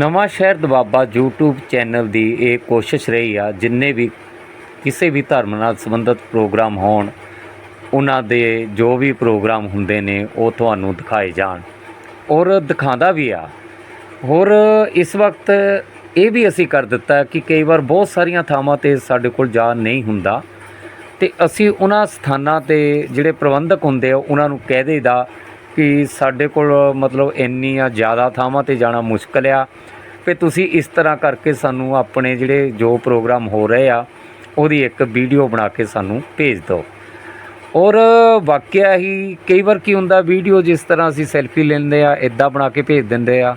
ਨਵਾਂ ਸ਼ਹਿਰ ਦਬਾਬਾ YouTube channel ਦੀ ਇਹ ਕੋਸ਼ਿਸ਼ ਰਹੀ ਆ, ਜਿੰਨੇ ਵੀ ਕਿਸੇ ਵੀ ਧਰਮ ਨਾਲ ਸੰਬੰਧਿਤ ਪ੍ਰੋਗਰਾਮ ਹੋਣ, ਉਹਨਾਂ ਦੇ ਜੋ ਵੀ ਪ੍ਰੋਗਰਾਮ ਹੁੰਦੇ ਨੇ, ਉਹ ਤੁਹਾਨੂੰ ਦਿਖਾਏ ਜਾਣ। ਔਰ ਦਿਖਾਉਂਦਾ ਵੀ ਆ। ਹੋਰ ਇਸ ਵਕਤ ਇਹ ਵੀ ਅਸੀਂ ਕਰ ਦਿੱਤਾ ਕਿ ਕਈ ਵਾਰ ਬਹੁਤ ਸਾਰੀਆਂ ਥਾਵਾਂ ਤੇ ਸਾਡੇ ਕੋਲ ਜਾ ਨਹੀਂ ਹੁੰਦਾ ਤੇ ਅਸੀਂ ਉਹਨਾਂ ਸਥਾਨਾਂ ਤੇ ਜਿਹੜੇ ਪ੍ਰਬੰਧਕ ਹੁੰਦੇ ਆ, ਉਹਨਾਂ ਨੂੰ ਕਹਿ ਦੇਈਦਾ ਕਿ ਸਾਡੇ ਕੋਲ ਮਤਲਬ ਇੰਨੀਆਂ ਜ਼ਿਆਦਾ ਥਾਵਾਂ ਤੇ ਜਾਣਾ ਮੁਸ਼ਕਲ ਆ। ਵੀ ਤੁਸੀਂ ਇਸ ਤਰ੍ਹਾਂ ਕਰਕੇ ਸਾਨੂੰ ਆਪਣੇ ਜਿਹੜੇ ਜੋ ਪ੍ਰੋਗਰਾਮ ਹੋ ਰਹੇ ਆ, ਉਹਦੀ ਇੱਕ ਵੀਡੀਓ ਬਣਾ ਕੇ ਸਾਨੂੰ ਭੇਜ ਦਿਓ। ਔਰ ਵਾਕਿਆ ਹੀ ਕਈ ਵਾਰ ਕੀ ਹੁੰਦਾ, ਵੀਡੀਓ ਜਿਸ ਤਰ੍ਹਾਂ ਅਸੀਂ ਸੈਲਫੀ ਲੈਂਦੇ ਆ ਇਦਾਂ ਬਣਾ ਕੇ ਭੇਜ ਦਿੰਦੇ ਆ।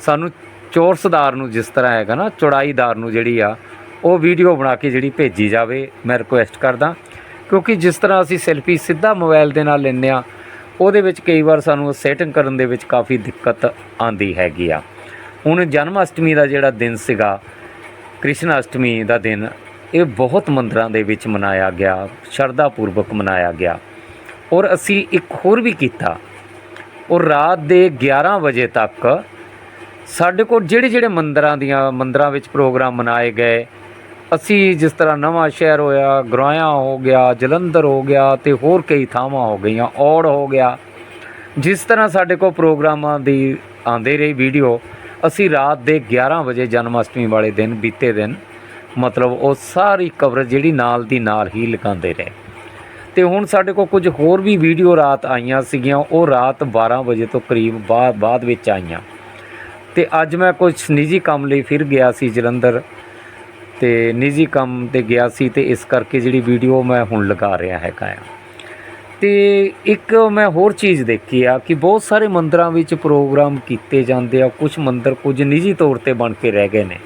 ਸਾਨੂੰ ਚੌਰਸਦਾਰ ਨੂੰ ਜਿਸ ਤਰ੍ਹਾਂ ਹੈਗਾ ਨਾ, ਚੌੜਾਈਦਾਰ ਨੂੰ ਜਿਹੜੀ ਆ, ਉਹ ਵੀਡੀਓ ਬਣਾ ਕੇ ਜਿਹੜੀ ਭੇਜੀ ਜਾਵੇ, ਮੈਂ ਰਿਕੁਐਸਟ ਕਰਦਾ। ਕਿਉਂਕਿ ਜਿਸ ਤਰ੍ਹਾਂ ਅਸੀਂ ਸੈਲਫੀ ਸਿੱਧਾ ਮੋਬਾਈਲ ਦੇ ਨਾਲ ਲੈਂਦੇ ਆ ਉਹਦੇ ਵਿੱਚ ਕਈ ਵਾਰ ਸਾਨੂੰ ਸੈਟਿੰਗ ਕਰਨ ਦੇ ਵਿੱਚ ਕਾਫੀ ਦਿੱਕਤ ਆਂਦੀ ਹੈਗੀ ਆ। ਹੁਣ ਜਨਮ ਅਸ਼ਟਮੀ ਦਾ ਜਿਹੜਾ ਦਿਨ ਸੀਗਾ, ਕ੍ਰਿਸ਼ਨ ਅਸ਼ਟਮੀ ਦਾ ਦਿਨ, ਇਹ ਬਹੁਤ ਮੰਦਰਾਂ ਦੇ ਵਿੱਚ ਮਨਾਇਆ ਗਿਆ ਸ਼ਰਧਾ ਪੂਰਵਕ ਮਨਾਇਆ ਗਿਆ। ਔਰ ਅਸੀਂ ਇੱਕ ਹੋਰ ਵੀ ਕੀਤਾ। ਔਰ ਰਾਤ ਦੇ 11 ਵਜੇ ਤੱਕ ਸਾਡੇ ਕੋਲ ਜਿਹੜੇ ਜਿਹੜੇ ਮੰਦਰਾਂ ਦੀਆਂ, ਮੰਦਰਾਂ ਵਿੱਚ ਪ੍ਰੋਗਰਾਮ ਮਨਾਏ ਗਏ ਅਸੀਂ ਜਿਸ ਤਰ੍ਹਾਂ ਨਵਾਂ ਸ਼ਹਿਰ ਹੋਇਆ ਗਰਾਇਆ ਹੋ ਗਿਆ, ਜਲੰਧਰ ਹੋ ਗਿਆ ਤੇ ਹੋਰ ਕਈ ਥਾਵਾਂ ਹੋ ਗਈਆਂ, ਔੜ ਹੋ ਗਿਆ। ਜਿਸ ਤਰ੍ਹਾਂ ਸਾਡੇ ਕੋਲ ਪ੍ਰੋਗਰਾਮਾਂ ਦੀ ਆਂਦੇ ਰਹੀ ਵੀਡੀਓ, ਅਸੀਂ ਰਾਤ ਦੇ 11 ਵਜੇ ਜਨਮ ਅਸ਼ਟਮੀ ਵਾਲੇ ਦਿਨ ਬੀਤੇ ਦਿਨ, ਮਤਲਬ ਉਹ ਸਾਰੀ ਕਵਰੇਜ ਜਿਹੜੀ ਨਾਲ ਦੀ ਨਾਲ ਹੀ ਲਗਾਉਂਦੇ ਰਹੇ। ਤੇ ਹੁਣ ਸਾਡੇ ਕੋਲ ਕੁਝ ਹੋਰ ਵੀ ਵੀਡੀਓ ਰਾਤ ਆਈਆਂ ਸੀਗੀਆਂ, ਉਹ ਰਾਤ 12 ਵਜੇ ਤੋਂ ਕਰੀਬ ਬਾਅਦ ਬਾਅਦ ਵਿੱਚ ਆਈਆਂ। ਤੇ ਅੱਜ ਮੈਂ ਕੁਝ ਨਿੱਜੀ ਕੰਮ ਲਈ ਫਿਰ ਗਿਆ ਸੀ ਜਲੰਧਰ ਤੇ ਨਿੱਜੀ ਕੰਮ ਤੇ ਗਿਆ ਸੀ ਤੇ ਇਸ ਕਰਕੇ ਜਿਹੜੀ ਵੀਡੀਓ ਮੈਂ ਹੁਣ ਲਗਾ ਰਿਹਾ ਹੈਗਾ ਆ। ਤੇ ਇੱਕ ਮੈਂ ਹੋਰ ਚੀਜ਼ ਦੇਖੀ ਆ ਕਿ ਬਹੁਤ ਸਾਰੇ ਮੰਦਰਾਂ ਵਿੱਚ ਪ੍ਰੋਗਰਾਮ ਕੀਤੇ ਜਾਂਦੇ ਆ ਕੁਝ ਮੰਦਰ ਕੁਝ ਨਿੱਜੀ ਤੌਰ ਤੇ ਬਣ ਕੇ ਰਹਿ ਗਏ ਨੇ।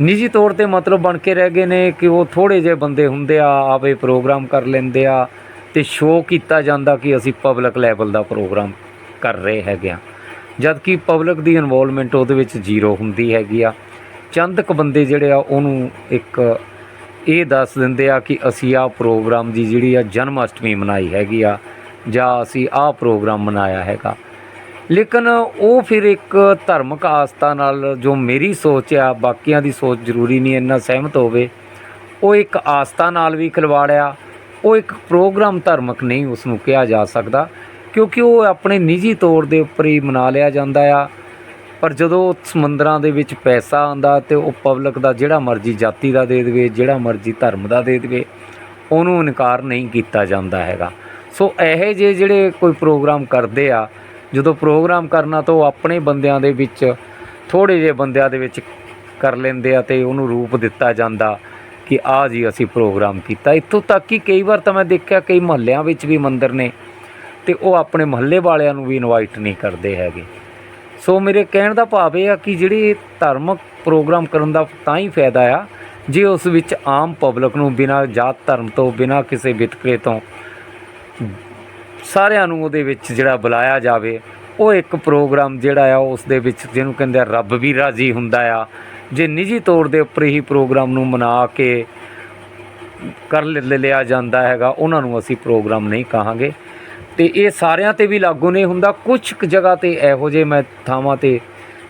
ਨਿੱਜੀ ਤੌਰ ਤੇ ਮਤਲਬ ਬਣ ਕੇ ਰਹਿ ਗਏ ਨੇ ਕਿ ਉਹ ਥੋੜੇ ਜਿਹੇ ਬੰਦੇ ਹੁੰਦੇ ਆ ਆਵੇ ਪ੍ਰੋਗਰਾਮ ਕਰ ਲੈਂਦੇ ਆ ਤੇ ਸ਼ੋਅ ਕੀਤਾ ਜਾਂਦਾ ਕਿ ਅਸੀਂ ਪਬਲਿਕ ਲੈਵਲ ਦਾ ਪ੍ਰੋਗਰਾਮ ਕਰ ਰਹੇ ਹੈਗੇ ਆ। ਜਦ ਕਿ ਪਬਲਿਕ ਦੀ ਇਨਵੋਲਵਮੈਂਟ ਉਹਦੇ ਵਿੱਚ ਜ਼ੀਰੋ ਹੁੰਦੀ ਹੈਗੀ ਆ। ਚੰਦ ਕੁ ਬੰਦੇ ਜਿਹੜੇ ਆ, ਉਹਨੂੰ ਇੱਕ ਇਹ ਦੱਸ ਦਿੰਦੇ ਆ ਕਿ ਅਸੀਂ ਆਹ ਪ੍ਰੋਗਰਾਮ ਦੀ ਜਿਹੜੀ ਆ ਜਨਮ ਅਸ਼ਟਮੀ ਮਨਾਈ ਹੈਗੀ ਆ, ਜਾਂ ਅਸੀਂ ਆਹ ਪ੍ਰੋਗਰਾਮ ਮਨਾਇਆ ਹੈਗਾ। ਲੇਕਿਨ ਉਹ ਫਿਰ ਇੱਕ ਧਾਰਮਿਕ ਆਸਥਾ ਨਾਲ ਜੋ ਮੇਰੀ ਸੋਚ ਆ, ਬਾਕੀਆਂ ਦੀ ਸੋਚ ਜ਼ਰੂਰੀ ਨਹੀਂ, ਇੰਨਾ ਸਹਿਮਤ ਹੋਵੇ, ਉਹ ਇੱਕ ਆਸਥਾ ਨਾਲ ਵੀ ਖਿਲਵਾੜਿਆ, ਉਹ ਇੱਕ ਪ੍ਰੋਗਰਾਮ ਧਾਰਮਿਕ ਨਹੀਂ ਉਸ ਨੂੰ ਕਿਹਾ ਜਾ ਸਕਦਾ, ਕਿਉਂਕਿ ਉਹ ਆਪਣੇ ਨਿੱਜੀ ਤੌਰ ਦੇ ਉੱਪਰ ਹੀ ਮਨਾ ਲਿਆ ਜਾਂਦਾ ਆ। ਪਰ ਜਦੋਂ ਸਮੁੰਦਰਾਂ ਦੇ ਵਿੱਚ ਪੈਸਾ ਆਉਂਦਾ ਤੇ ਉਹ ਪਬਲਿਕ ਦਾ ਜਿਹੜਾ ਮਰਜ਼ੀ ਜਾਤੀ ਦਾ ਦੇ ਦੇਵੇ, ਜਿਹੜਾ ਮਰਜ਼ੀ ਧਰਮ ਦਾ ਦੇ ਦੇਵੇ, ਉਹਨੂੰ ਇਨਕਾਰ ਨਹੀਂ ਕੀਤਾ ਜਾਂਦਾ ਹੈਗਾ। ਸੋ ਇਹੋ ਜਿਹੇ ਜਿਹੜੇ ਕੋਈ ਪ੍ਰੋਗਰਾਮ ਕਰਦੇ ਆ, ਜਦੋਂ ਪ੍ਰੋਗਰਾਮ ਕਰਨਾ ਤਾਂ ਉਹ ਆਪਣੇ ਬੰਦਿਆਂ ਦੇ ਵਿੱਚ ਥੋੜੇ ਜਿਹੇ ਬੰਦਿਆਂ ਦੇ ਵਿੱਚ ਕਰ ਲੈਂਦੇ ਆ ਤੇ ਉਹਨੂੰ ਰੂਪ ਦਿੱਤਾ ਜਾਂਦਾ ਕਿ ਆ ਜੀ ਅਸੀਂ ਪ੍ਰੋਗਰਾਮ ਕੀਤਾ। ਇੱਥੋਂ ਤੱਕ ਕਿ ਕਈ ਵਾਰ ਤਾਂ ਮੈਂ ਦੇਖਿਆ ਕਈ ਮਹੱਲਿਆਂ ਵਿੱਚ ਵੀ ਮੰਦਰ ਨੇ ਤੇ ਉਹ ਆਪਣੇ ਮਹੱਲੇ ਵਾਲਿਆਂ ਨੂੰ ਵੀ ਇਨਵਾਈਟ ਨਹੀਂ ਕਰਦੇ ਹੈਗੇ। ਸੋ ਮੇਰੇ ਕਹਿਣ ਦਾ ਭਾਵ ਇਹ ਆ ਕਿ ਜਿਹੜੇ ਧਾਰਮਿਕ ਪ੍ਰੋਗਰਾਮ ਕਰਨ ਦਾ ਤਾਂ ਹੀ ਫਾਇਦਾ ਆ, ਜੇ ਉਸ ਵਿੱਚ ਆਮ ਪਬਲਿਕ ਨੂੰ ਬਿਨਾਂ ਜਾਤ ਧਰਮ ਤੋਂ, ਬਿਨਾਂ ਕਿਸੇ ਵਿਤਕਰੇ ਤੋਂ ਸਾਰਿਆਂ ਨੂੰ ਉਹਦੇ ਵਿੱਚ ਜਿਹੜਾ ਬੁਲਾਇਆ ਜਾਵੇ, ਉਹ ਇੱਕ ਪ੍ਰੋਗਰਾਮ ਜਿਹੜਾ ਆ, ਉਸ ਦੇ ਵਿੱਚ ਜਿਹਨੂੰ ਕਹਿੰਦੇ ਆ ਰੱਬ ਵੀ ਰਾਜ਼ੀ ਹੁੰਦਾ ਆ। ਜੇ ਨਿੱਜੀ ਤੌਰ ਦੇ ਉੱਪਰ ਹੀ ਪ੍ਰੋਗਰਾਮ ਨੂੰ ਮਨਾ ਕੇ ਕਰ ਲਿਆ ਜਾਂਦਾ ਹੈਗਾ, ਉਹਨਾਂ ਨੂੰ ਅਸੀਂ ਪ੍ਰੋਗਰਾਮ ਨਹੀਂ ਕਹਾਂਗੇ। ਤੇ ਇਹ ਸਾਰਿਆਂ ਤੇ ਵੀ ਲਾਗੂ ਨਹੀਂ ਹੁੰਦਾ। ਕੁਝ ਕੁ ਜਗ੍ਹਾ ਤੇ ਇਹੋ ਜਿਹੇ ਮੈਂ ਥਾਵਾਂ ਤੇ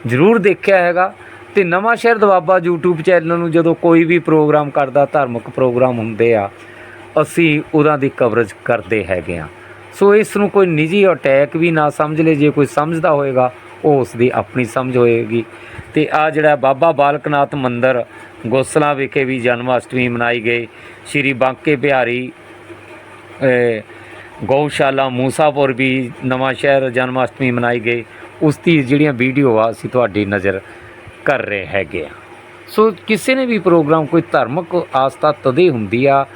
ਜ਼ਰੂਰ ਦੇਖਿਆ ਹੈਗਾ। ਤੇ ਨਵਾਂ ਸ਼ਹਿਰ ਦਵਾਬਾ YouTube ਚੈਨਲ ਨੂੰ ਜਦੋਂ ਕੋਈ ਵੀ ਪ੍ਰੋਗਰਾਮ ਕਰਦਾ, ਧਾਰਮਿਕ ਪ੍ਰੋਗਰਾਮ ਹੁੰਦੇ ਆ, ਅਸੀਂ ਉਹਨਾਂ ਦੀ ਕਵਰੇਜ ਕਰਦੇ ਹੈਗੇ ਆ। ਸੋ ਇਸ ਨੂੰ ਕੋਈ ਨਿੱਜੀ ਅਟੈਕ ਵੀ ਨਾ ਸਮਝ ਲੇ ਜੇ ਕੋਈ ਸਮਝਦਾ ਹੋਏਗਾ, ਉਹ ਉਸ ਦੀ ਆਪਣੀ ਸਮਝ ਹੋਏਗੀ। ਤੇ ਆ ਜਿਹੜਾ ਬਾਬਾ ਬਾਲਕਨਾਥ ਮੰਦਿਰ, ਗੋਸਲਾ ਵਿਖੇ ਵੀ ਜਨਮ ਅਸ਼ਟਮੀ ਮਨਾਈ ਗਈ। ਸ਼੍ਰੀ ਬਾਂਕੇ ਬਿਹਾਰੀ ਗਊਸ਼ਾਲਾ ਮੂਸਾਪੁਰ ਵੀ ਨਵਾਂ ਸ਼ਹਿਰ ਜਨਮ ਅਸ਼ਟਮੀ ਮਨਾਈ ਗਈ। ਉਸ ਦੀ ਜਿਹੜੀਆਂ ਵੀਡੀਓ ਆ, ਅਸੀਂ ਤੁਹਾਡੀ ਨਜ਼ਰ ਕਰ ਰਹੇ ਹੈਗੇ ਆ। ਸੋ ਕਿਸੇ ਨੇ ਵੀ ਪ੍ਰੋਗਰਾਮ ਕੋਈ ਧਾਰਮਿਕ ਆਸਥਾ ਤਦੇ ਹੁੰਦੀ ਆ,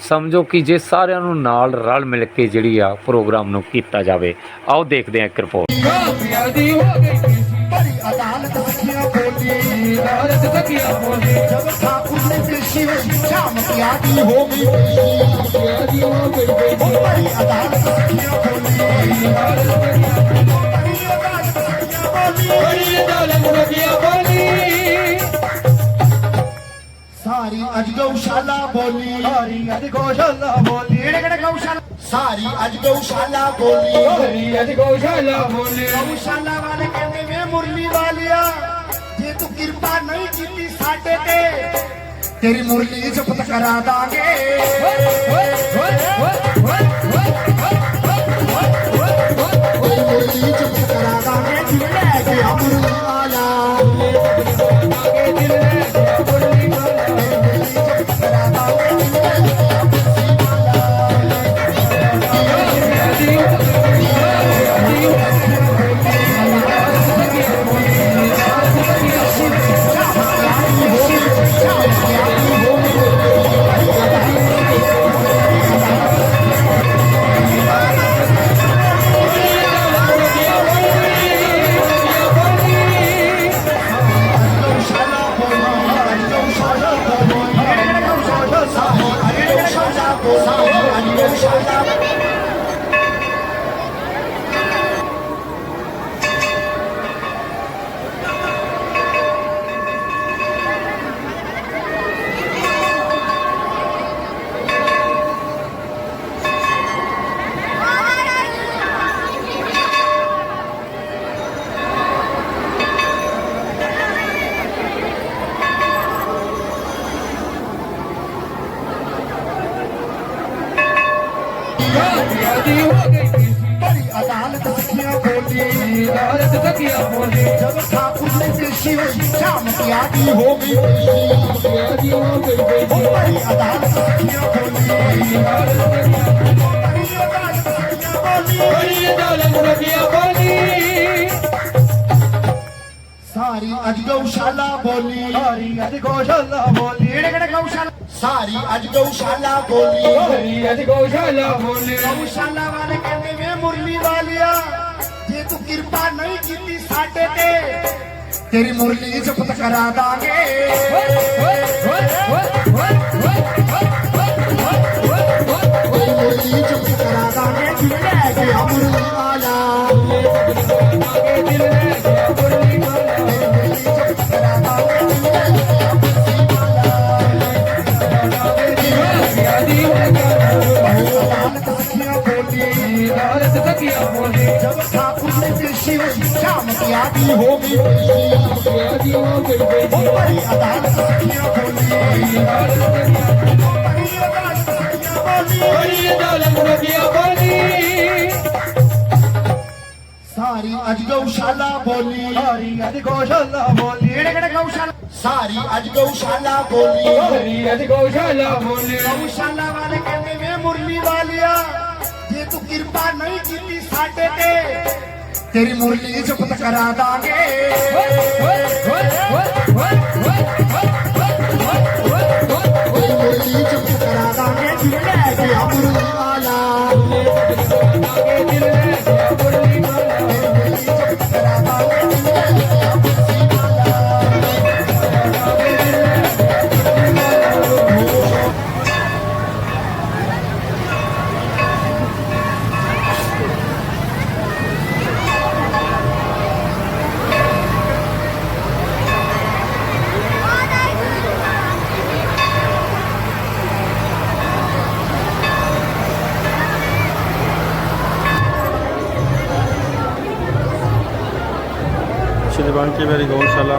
ਸਮਝੋ ਕਿ ਜੇ ਸਾਰਿਆਂ ਨੂੰ ਨਾਲ ਰਲ ਮਿਲ ਕੇ ਜਿਹੜੀ ਆ ਪ੍ਰੋਗਰਾਮ ਨੂੰ ਕੀਤਾ ਜਾਵੇ। ਆਓ ਦੇਖਦੇ ਹਾਂ ਇੱਕ ਰਿਪੋਰਟ बड़ी अदालत सखिया बोली अदालत सखिया बोली जब ठाकुर ने पेशी हुई शाम की आदि हो गई बड़ी अदालत सखिया बोली सारी अज गौशाला बोली सारी अज गौशाला बोली गौशाला सारी अज गौशाला बोली सारी अज गौशाला बोली गौशाला वाले मुरली वालिया, जे तू कृपा नहीं की साडे ते, तेरी मुरली जपत करा दांगे। मुरली जपत अदालतिया थी अदालती अदालत ਅਦਾਲਤ ਸਖੀਆਂ ਬੋਲੀ ਬੜੀ ਅਦਾਲਤ ਸਖੀਆਂ ਬੋਲੀ ਬੜੀ ਅਦਾਲਤ ਤੱਕਿਆ ਬੋਲੀ ਸਾਰੀ ਅੱਜ ਗਊਸ਼ਾਲਾ ਬੋਲੀ ਹਰੀ ਅੱਜ ਗੋਸ਼ਾਲਾ ਬੋਲੀ ਕਿਹੜੇ ਕਿਹੜੇ ਗਊਸ਼ਾਲਾ ਸਾਰੀ ਅੱਜ ਗਊਸ਼ਾਲਾ ਬੋਲੀ ਹਰੀ ਅੱਜ ਗੋਸ਼ਾਲਾ ਬੋਲੀ ਗਊਸ਼ਾਲਾ ਵਾਲੇ ਕਹਿੰਦੇ ਵੇ ਮੁਰਲੀ ਵਾਲਿਆ ਜੇ ਸਖੀਆਂ ਬੋਲੀ ਅਦਾਲਤ ਤੱਕਿਆ ਬੋਲੀ ਜਬ ਠਾਕੁਰ ਨੇ ਪੇਸ਼ੀ ਹੋਈ ਸ਼ਾਮ ਕੀ ਆਦੀ ਹੋ ਗਈ ਆਦੀ ਹੋ ਗਈ ਉਹ ਬੜੀ ਅਦਾਲਤ ਸਖੀਆਂ ਬੋਲੀ ਕਿਰਪਾ ਨਹੀਂ ਕੀਤੀ ਸਾਡੇ ਤੇ। ਤੇਰੀ ਮੁਰਲੀ ਜਪਤ ਕਰਾ ਦਾਂਗੇ। ਸ਼੍ਰੀ ਬਾਂਕੀ ਮੇਰੀ ਗਊਸ਼ਾਲਾ